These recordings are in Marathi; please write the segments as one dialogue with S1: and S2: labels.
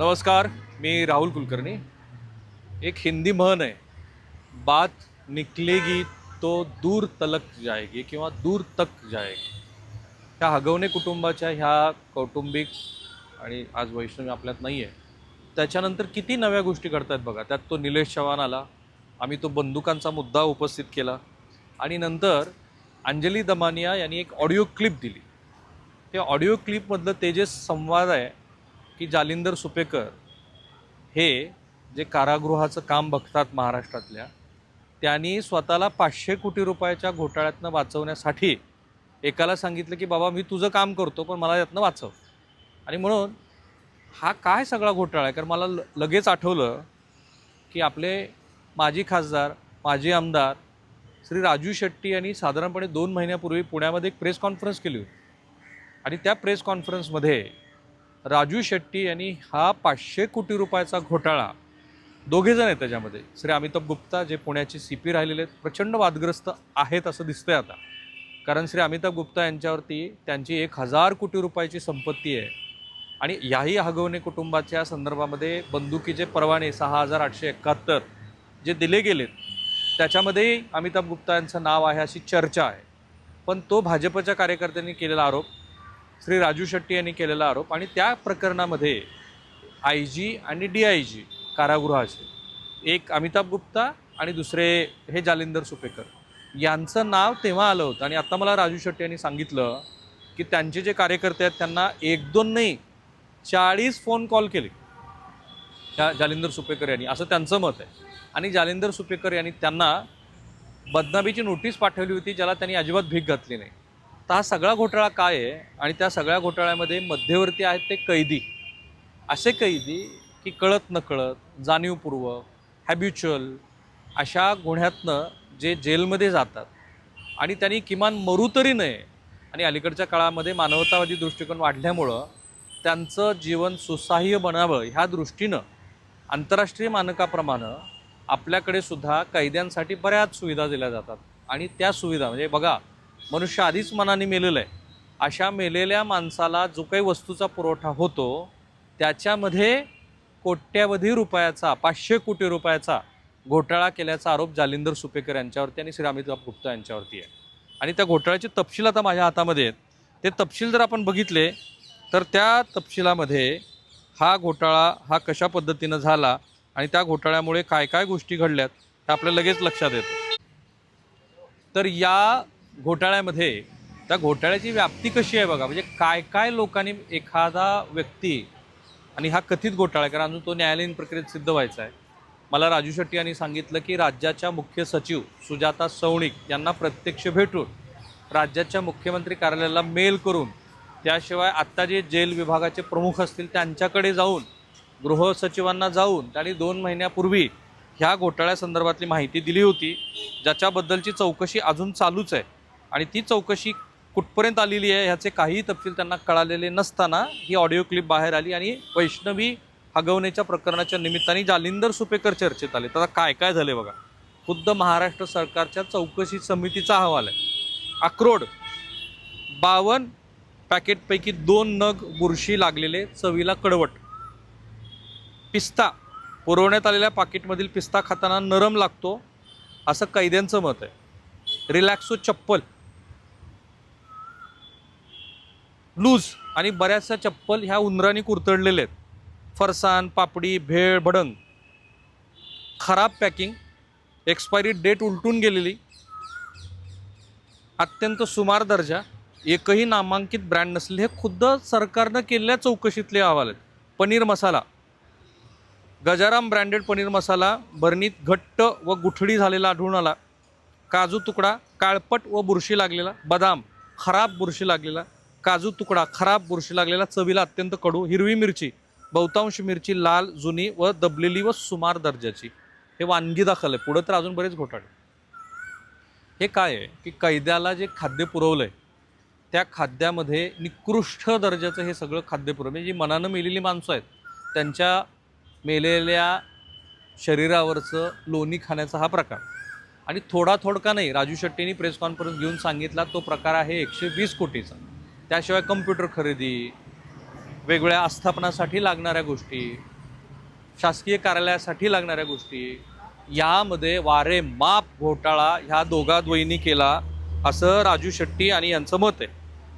S1: नमस्कार मी राहुल कुलकर्णी. एक हिंदी म्हण आहे बात निकलेगी तो दूर तलक जाएगी किंवा दूर तक जाएगी. ह्या हगवणे कुटुंबाच्या ह्या कौटुंबिक आणि आज वैष्णवी आपल्यात नाही आहे त्याच्यानंतर किती नव्या गोष्टी करतायत बघा. त्यात तो निलेश चव्हाण आला आम्ही तो बंदुकांचा मुद्दा उपस्थित केला आणि नंतर अंजली दमानिया यांनी एक ऑडिओ क्लिप दिली. त्या ऑडिओ क्लिपमधलं ते जे संवाद आहे की जालिंदर सुपेकर हे जे कारागृहाचं काम बघतात महाराष्ट्रातल्या त्यांनी स्वतःला पाचशे कोटी रुपयाच्या घोटाळ्यातनं वाचवण्यासाठी एकाला सांगितलं की बाबा मी तुझं काम करतो पण मला यातनं वाचव. आणि म्हणून हा काय सगळा घोटाळा आहे? कारण मला ल लगेच आठवलं की आपले माजी खासदार माजी आमदार श्री राजू शेट्टी यांनी साधारणपणे दोन महिन्यापूर्वी पुण्यामध्ये एक प्रेस कॉन्फरन्स केली होती. आणि त्या प्रेस कॉन्फरन्समध्ये राजू शेट्टी यांनी हा पाचशे कोटी रुपयाचा घोटाळा दोघेजण आहेत त्याच्यामध्ये. श्री अमिताभ गुप्ता जे पुण्याचे सी पी राहिलेले आहेत प्रचंड वादग्रस्त आहेत असं दिसतंय आता. कारण श्री अमिताभ गुप्ता यांच्यावरती त्यांची एक हजार कोटी रुपयाची संपत्ती आहे. आणि याही हगवणे कुटुंबाच्या संदर्भामध्ये बंदुकीचे परवाने सहा हजार आठशे एकाहत्तर जे दिले गेलेत त्याच्यामध्येही अमिताभ गुप्ता यांचं नाव आहे अशी चर्चा आहे. पण तो भाजपच्या कार्यकर्त्यांनी केलेला आरोप श्री राजू शेट्टी यांनी केलेला आरोप आणि त्या प्रकरणामध्ये आय जी आणि डी आय जी कारागृहाचे एक अमिताभ गुप्ता आणि दुसरे हे जालिंदर सुपेकर यांचं नाव तेव्हा आलं होतं आणि आत्ता मला राजू शेट्टी यांनी सांगितलं की त्यांचे जे कार्यकर्ते आहेत त्यांना एक दोन नाही चाळीस फोन कॉल केले. त्या जालिंदर सुपेकर यांनी. असं त्यांचं मत आहे. आणि जालिंदर सुपेकर यांनी त्यांना बदनामीची नोटीस पाठवली होती ज्याला त्यांनी अजिबात भीक घातली नाही. तर हा सगळा घोटाळा काय आहे? आणि त्या सगळ्या घोटाळ्यामध्ये मध्यवर्ती आहेत ते कैदी. असे कैदी की कळत नकळत जाणीवपूर्वक हॅब्युच्युअल अशा गुन्ह्यातनं जे जेलमध्ये जातात. आणि त्यांनी किमान मरू तरी नये. आणि अलीकडच्या काळामध्ये मानवतावादी दृष्टिकोन वाढल्यामुळं त्यांचं जीवन सुसाह्य बनावं ह्या दृष्टीनं आंतरराष्ट्रीय मानकाप्रमाणे आपल्याकडे सुद्धा कैद्यांसाठी बऱ्याच सुविधा दिल्या जातात. आणि त्या सुविधा म्हणजे बघा मनुष्य आधीच मनाने मेलेलं आहे. अशा मेलेल्या माणसाला जो काही वस्तूचा पुरवठा होतो त्याच्यामध्ये कोट्यावधी रुपयाचा पाचशे कोटी रुपयाचा घोटाळा केल्याचा आरोप जालिंदर सुपेकर यांच्यावरती आणि श्री अमिताभ गुप्ता यांच्यावरती आहे. आणि त्या घोटाळ्याचे तपशील आता माझ्या हातामध्ये आहेत. ते तपशील जर आपण बघितले तर त्या तपशिलामध्ये हा घोटाळा हा कशा पद्धतीनं झाला आणि त्या घोटाळ्यामुळे काय काय गोष्टी घडल्यात हे आपल्या लगेच लक्षात येतं. तर या घोटाळ्यामध्ये त्या घोटाळ्याची व्याप्ती कशी आहे बघा? म्हणजे काय काय लोकांनी एखादा व्यक्ती आणि हा कथित घोटाळा आहे कारण अजून तो न्यायालयीन प्रक्रियेत सिद्ध व्हायचा आहे. मला राजू शेट्टी यांनी सांगितलं की राज्याच्या मुख्य सचिव सुजाता सौनिक यांना प्रत्यक्ष भेटून राज्याच्या मुख्यमंत्री कार्यालयाला मेल करून त्याशिवाय आत्ता जे जेल विभागाचे प्रमुख असतील त्यांच्याकडे जाऊन गृहसचिवांना जाऊन त्यांनी दोन महिन्यापूर्वी ह्या घोटाळ्यासंदर्भातली माहिती दिली होती ज्याच्याबद्दलची चौकशी अजून चालूच आहे. आणि ती चौकशी कुठपर्यंत आलेली आहे ह्याचे काहीही तपशील त्यांना कळालेले नसताना ही ऑडिओ क्लिप बाहेर आली आणि वैष्णवी हगवण्याच्या प्रकरणाच्या निमित्ताने जालिंदर सुपेकर चर्चेत आले. तर काय काय झाले बघा? खुद्द महाराष्ट्र सरकारच्या चौकशी समितीचा अहवाल आहे. अक्रोड बावन्न पॅकेटपैकी दोन नग बुरशी लागलेले चवीला कडवट. पिस्ता पुरवण्यात आलेल्या पाकिटमधील पिस्ता खाताना नरम लागतो असं कैद्यांचं मत आहे. रिलॅक्सो चप्पल. लूज. आणि बऱ्याचशा चप्पल ह्या उंदरांनी कुरतडलेल्या आहेत. फरसाण पापडी भेळ भडंग. खराब पॅकिंग. एक्सपायरी डेट उलटून गेलेली. अत्यंत सुमार दर्जा. एकही नामांकित ब्रँड नसले हे खुद्द सरकारनं केलेल्या चौकशीतले अहवाल आहेत. पनीर मसाला. गजाराम ब्रँडेड पनीर मसाला भरणीत घट्ट व गुठळी झालेला आढळून आला. काजू तुकडा काळपट व बुरशी लागलेला. बदाम खराब बुरशी लागलेला. काजू तुकडा खराब बुरशी लागलेला चवीला अत्यंत कडू हिरवी मिरची बहुतांश मिरची लाल जुनी व दबलेली व सुमार दर्जाची. हे वानगी दाखल आहे. पुढं तर अजून बरेच घोटाळे. हे काय आहे? की कैद्याला जे खाद्य पुरवलं आहे त्या खाद्यामध्ये निकृष्ट दर्जाचं हे सगळं खाद्य पुरवलं म्हणजे जी मनानं मेलेली माणसं आहेत त्यांच्या मेलेल्या शरीरावरचं लोणी खाण्याचा हा प्रकार. आणि थोडा थोडका नाही राजू शेट्टींनी प्रेस कॉन्फरन्स घेऊन सांगितला तो प्रकार आहे एकशे वीस कोटीचा. त्याशिवाय कम्प्युटर खरेदी वेगवेगळ्या आस्थापनासाठी लागणाऱ्या गोष्टी शासकीय कार्यालयासाठी लागणाऱ्या गोष्टी यामध्ये वारे माप घोटाळा ह्या दोघा द्वयींनी केला असं राजू शेट्टी आणि यांचं मत आहे.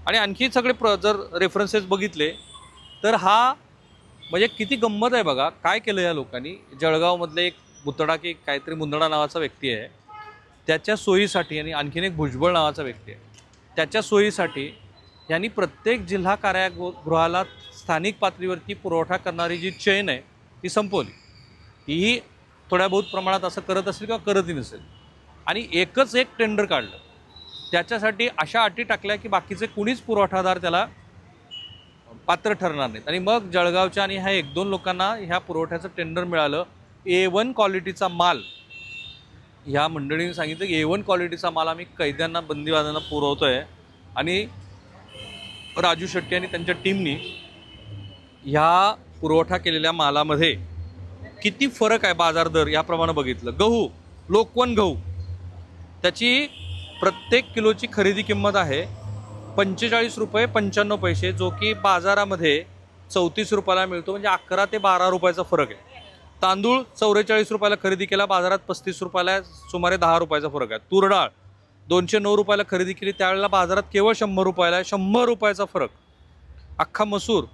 S1: आणि आणखी सगळे प्र जर रेफरन्सेस बघितले तर हा म्हणजे किती गंमत आहे बघा. काय केलं या लोकांनी? जळगावमधले एक बुतडा की काहीतरी मुंदडा नावाचा व्यक्ती आहे. त्याच्या सोयीसाठी आणि आणखीन एक भुजबळ नावाचा व्यक्ती आहे. त्याच्या सोयीसाठी यांनी प्रत्येक जिल्हा कार्यागृहाला स्थानिक पातळीवरती पुरवठा करणारी जी चेन आहे ती संपवली. तीही थोड्या बहुत प्रमाणात असं करत असेल किंवा करतही नसेल. आणि एकच एक टेंडर काढलं. त्याच्यासाठी अशा अटी टाकल्या की बाकीचे कुणीच पुरवठादार त्याला पात्र ठरणार नाहीत. आणि मग जळगावच्या आणि ह्या एक दोन लोकांना ह्या पुरवठ्याचं टेंडर मिळालं. ए वन क्वालिटीचा माल. ह्या मंडळीने सांगितलं की ए वन क्वालिटीचा माल आम्ही कैद्यांना बंदीवाजांना पुरवतो आहे आणि राजू शेट्टी आणि त्यांच्या टीमनी ह्या पुरवठा केलेल्या मालामध्ये किती फरक आहे बाजार दर याप्रमाणे बघितलं. गहू लोकवन गहू. त्याची प्रत्येक किलोची खरेदी किंमत आहे पंचेचाळीस रुपये पंच्याण्णव पैसे जो की बाजारामध्ये चौतीस रुपयाला मिळतो म्हणजे अकरा ते बारा रुपयाचा फरक आहे. तांदूळ चौवेचाळीस रुपयाला खरेदी केला बाजारात पस्तीस रुपयाला सुमारे दहा रुपयाचा फरक आहे. तूर डाळ दोनशे नऊ रुपयाला खरेदी केली. त्यावेळेला बाजारात केवळ शंभर रुपयाला आहे. शंभर रुपयाचा फरक. अख्खा मसूर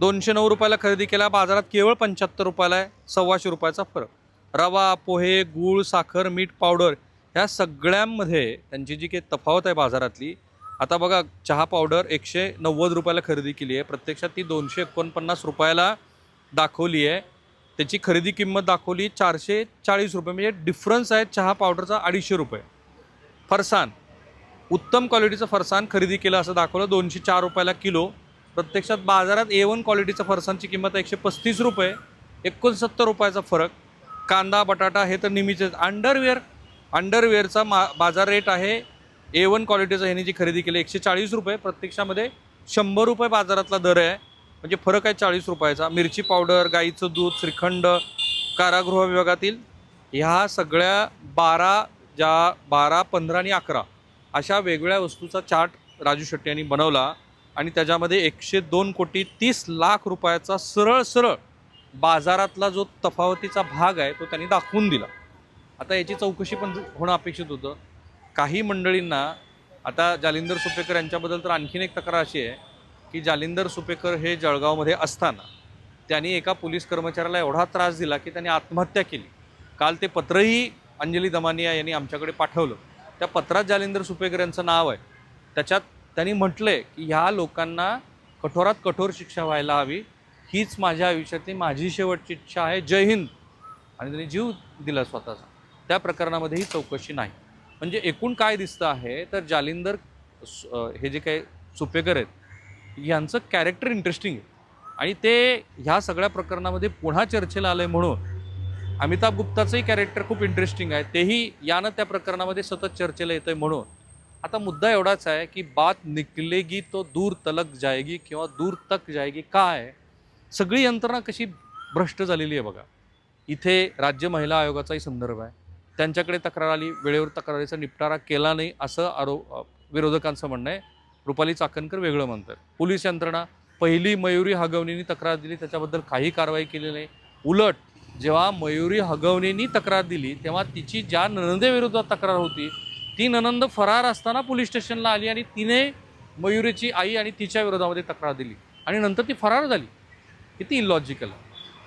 S1: दोनशे नऊ रुपयाला खरेदी केला. बाजारात केवळ पंच्याहत्तर रुपयाला आहे. सव्वाशे रुपयाचा फरक. रवा पोहे गूळ साखर मीठ पावडर ह्या सगळ्यांमध्ये त्यांची जी काही तफावत आहे बाजारातली आता बघा चहा पावडर एकशे नव्वद रुपयाला खरेदी केली आहे. प्रत्यक्षात ती दोनशे एकोणपन्नास रुपयाला दाखवली आहे. त्याची खरेदी किंमत दाखवली चारशे चाळीस रुपये. म्हणजे डिफरन्स आहे चहा पावडरचा अडीचशे रुपये. फरसाण उत्तम क्वालिटीचं फरसाण खरेदी केलं असं दाखवलं. दोनशे चार रुपयाला किलो. प्रत्यक्षात बाजारात ए वन क्वालिटीचं फरसाणची किंमत एकशे पस्तीस रुपये. एकोणसत्तर रुपयाचा फरक. कांदा बटाटा हे तर नेहमीचेच अंडरवेअर अंडरवेअरचा मा बाजार रेट आहे. ए वन क्वालिटीचं ह्याने जी खरेदी केली एकशे चाळीस रुपये. प्रत्यक्षामध्ये शंभर रुपये बाजारातला दर आहे. म्हणजे फरक आहे चाळीस रुपयाचा. मिरची पावडर गाईचं दूध श्रीखंड कारागृह विभागातील ह्या सगळ्या बारा ज्या बारा पंधरा आणि अकरा अशा वेगवेगळ्या वस्तूचा चार्ट राजू शेट्टी यांनी बनवला आणि त्याच्यामध्ये एकशे दोन कोटी तीस लाख रुपयाचा सरळ सरळ बाजारातला जो तफावतीचा भाग आहे तो त्यांनी दाखवून दिला. आता याची चौकशी पण होणं अपेक्षित होतं. काही मंडळींना आता जालिंदर सुपेकर यांच्याबद्दल तर आणखीन एक तक्रार अशी आहे की जालिंदर सुपेकर हे जळगावमध्ये असताना त्यांनी एका पोलीस कर्मचाऱ्याला एवढा त्रास दिला की त्यांनी आत्महत्या केली. काल ते पत्रही अंजली दमानिया यांनी आमच्याकडे पाठवलं. त्या पत्रात जालिंदर सुपेकर यांचं नाव आहे. त्याच्यात त्यांनी म्हटलं आहे की ह्या लोकांना कठोरात कठोर शिक्षा व्हायला हवी. हीच माझ्या आयुष्यातली माझी शेवटची इच्छा आहे. जय हिंद. आणि त्यांनी जीव दिला स्वतःचा. त्या प्रकरणामध्ये ही चौकशी नाही. म्हणजे एकूण काय दिसतं आहे तर जालिंदर हे जे काही सुपेकर आहेत यांचं कॅरेक्टर इंटरेस्टिंग आहे. आणि ते ह्या सगळ्या प्रकरणामध्ये पुन्हा चर्चेला आलं आहे म्हणून अमिताभ गुप्ताचंही कॅरेक्टर खूप इंटरेस्टिंग आहे. तेही यानं त्या प्रकरणामध्ये सतत चर्चेला येतं आहे म्हणून. आता मुद्दा एवढाच आहे की बात निकलेगी तो दूर तलक जाएगी किंवा दूर तक जाएगी काय? सगळी यंत्रणा कशी भ्रष्ट झालेली आहे बघा. इथे राज्य महिला आयोगाचाही संदर्भ आहे. त्यांच्याकडे तक्रार आली वेळेवर तक्रारीचा निपटारा केला नाही असं आरोप विरोधकांचं म्हणणं आहे. रुपाली चाकणकर वेगळं म्हणतात. पोलीस यंत्रणा पहिली मयुरी हागवणीने तक्रार दिली त्याच्याबद्दल काही कारवाई केली नाही. उलट जेव्हा मयुरी हगवणेनी तक्रार दिली तेव्हा तिची ज्या ननंदेविरोधात तक्रार होती ती ननंद फरार असताना पोलीस स्टेशनला आली आणि तिने मयुरीची आई आणि तिच्या विरोधामध्ये तक्रार दिली आणि नंतर ती फरार झाली. किती इलॉजिकल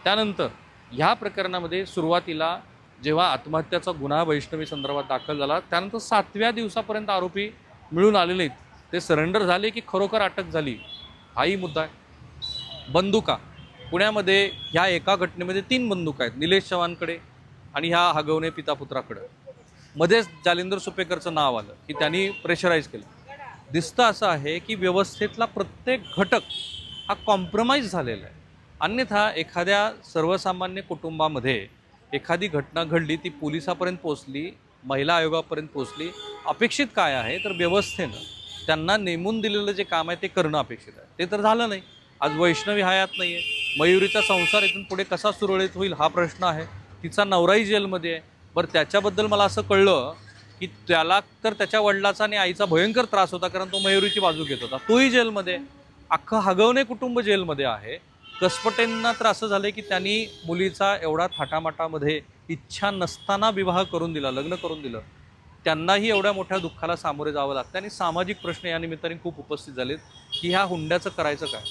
S1: त्यानंतर ह्या प्रकरणामध्ये सुरुवातीला जेव्हा आत्महत्याचा गुन्हा वैष्णवी संदर्भात दाखल झाला त्यानंतर सातव्या दिवसापर्यंत आरोपी मिळून आलेले आहेत. ते सरेंडर झाले की खरोखर अटक झाली? हाही मुद्दा आहे. बंदुका. पुण्यामध्ये ह्या एका घटनेमध्ये तीन बंदूक आहेत निलेश चव्हाणकडे आणि ह्या हगवणे पितापुत्राकडे. मध्येच जालिंदर सुपेकरचं नाव आलं की त्यांनी प्रेशराईज केलं. दिसतं असं आहे की व्यवस्थेतला प्रत्येक घटक हा कॉम्प्रोमाइज झालेला आहे. अन्यथा एखाद्या सर्वसामान्य कुटुंबामध्ये एखादी घटना घडली ती पोलिसापर्यंत पोचली महिला आयोगापर्यंत पोचली अपेक्षित काय आहे तर व्यवस्थेनं त्यांना नेमून दिलेलं जे काम आहे ते करणं अपेक्षित आहे. ते तर झालं नाही. आज वैष्णवी हयात नाही आहे मयुरीचा संसार इथून पुढे कसा सुरळीत होईल हा प्रश्न आहे. तिचा नवराही जेलमध्ये आहे. बरं त्याच्याबद्दल मला असं कळलं की त्याला तर त्याच्या वडिलाचा आणि आईचा भयंकर त्रास होता कारण तो मयुरीची बाजू घेत होता. तोही जेलमध्ये अख्खं हगवणे कुटुंब जेलमध्ये आहे. कसपटेंना तर असं झालं की त्यांनी मुलीचा एवढा थाटामाटामध्ये इच्छा नसताना विवाह करून दिला लग्न करून दिलं. त्यांनाही एवढ्या मोठ्या दुःखाला सामोरे जावं लागतं. आणि सामाजिक प्रश्न या निमित्ताने खूप उपस्थित झालेत की ह्या हुंड्याचं करायचं काय?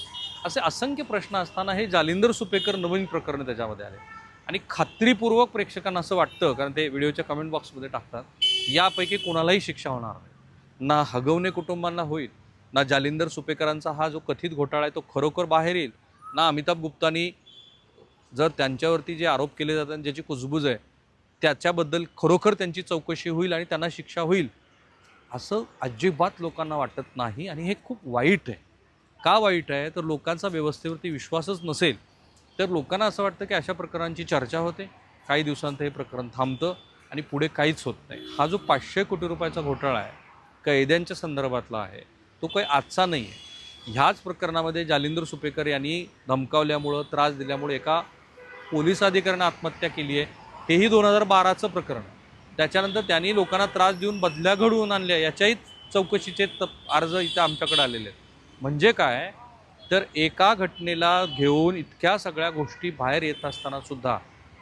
S1: असे असंख्य प्रश्न असताना हे जालिंदर सुपेकर नवीन प्रकरण त्याच्यामध्ये आले. आणि खात्रीपूर्वक प्रेक्षकांना असं वाटतं कारण ते व्हिडिओच्या कमेंट बॉक्समध्ये टाकतात यापैकी कोणालाही शिक्षा होणार नाही. ना हगवणे कुटुंबांना होईल ना जालिंदर सुपेकरांचा हा जो कथित घोटाळा आहे तो खरोखर बाहेर येईल ना अमिताभ गुप्तानी जर त्यांच्यावरती जे आरोप केले जातात ज्याची कुजबूज आहे त्याच्याबद्दल खरोखर त्यांची चौकशी होईल आणि त्यांना शिक्षा होईल असं अजिबात लोकांना वाटत नाही आणि हे खूप वाईट आहे. का वाईट आहे तर लोकांचा व्यवस्थेवरती विश्वासच नसेल तर लोकांना असं वाटतं की अशा प्रकरणांची चर्चा होते. काही दिवसांत हे प्रकरण थांबतं आणि पुढे काहीच होत नाही. हा जो पाचशे कोटी रुपयाचा घोटाळा आहे कैद्यांच्या संदर्भातला आहे तो काही आजचा नाही आहे. ह्याच प्रकरणामध्ये जालिंदर सुपेकर यांनी धमकावल्यामुळं त्रास दिल्यामुळे एका पोलीस अधिकाऱ्यानं आत्महत्या केली आहे. हेही दोन हजार बाराचं प्रकरण आहे. त्याच्यानंतर त्यांनी लोकांना त्रास देऊन बदल्या घडवून आणल्या याच्याही चौकशीचे तप अर्ज इथं आमच्याकडे आलेले आहेत. म्हणजे काय? तर एका घटनेला घेऊन इतक्या सगळ्या गोष्टी बाहेर येत असताना सुद्धा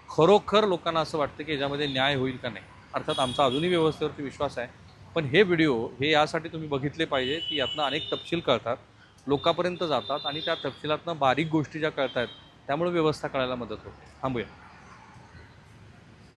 S1: खरोखर लोकांना असं वाटतं की याच्यामध्ये न्याय होईल का नाही? अर्थात आमचा अजूनही व्यवस्थेवरती विश्वास आहे. पण हे व्हिडिओ हे यासाठी तुम्ही बघितले पाहिजे की यातनं अनेक तपशील कळतात. लोकांपर्यंत जातात आणि त्या तपशिलातनं बारीक गोष्टी ज्या कळत आहेत त्यामुळे व्यवस्था कळायला मदत होते. थांबूया.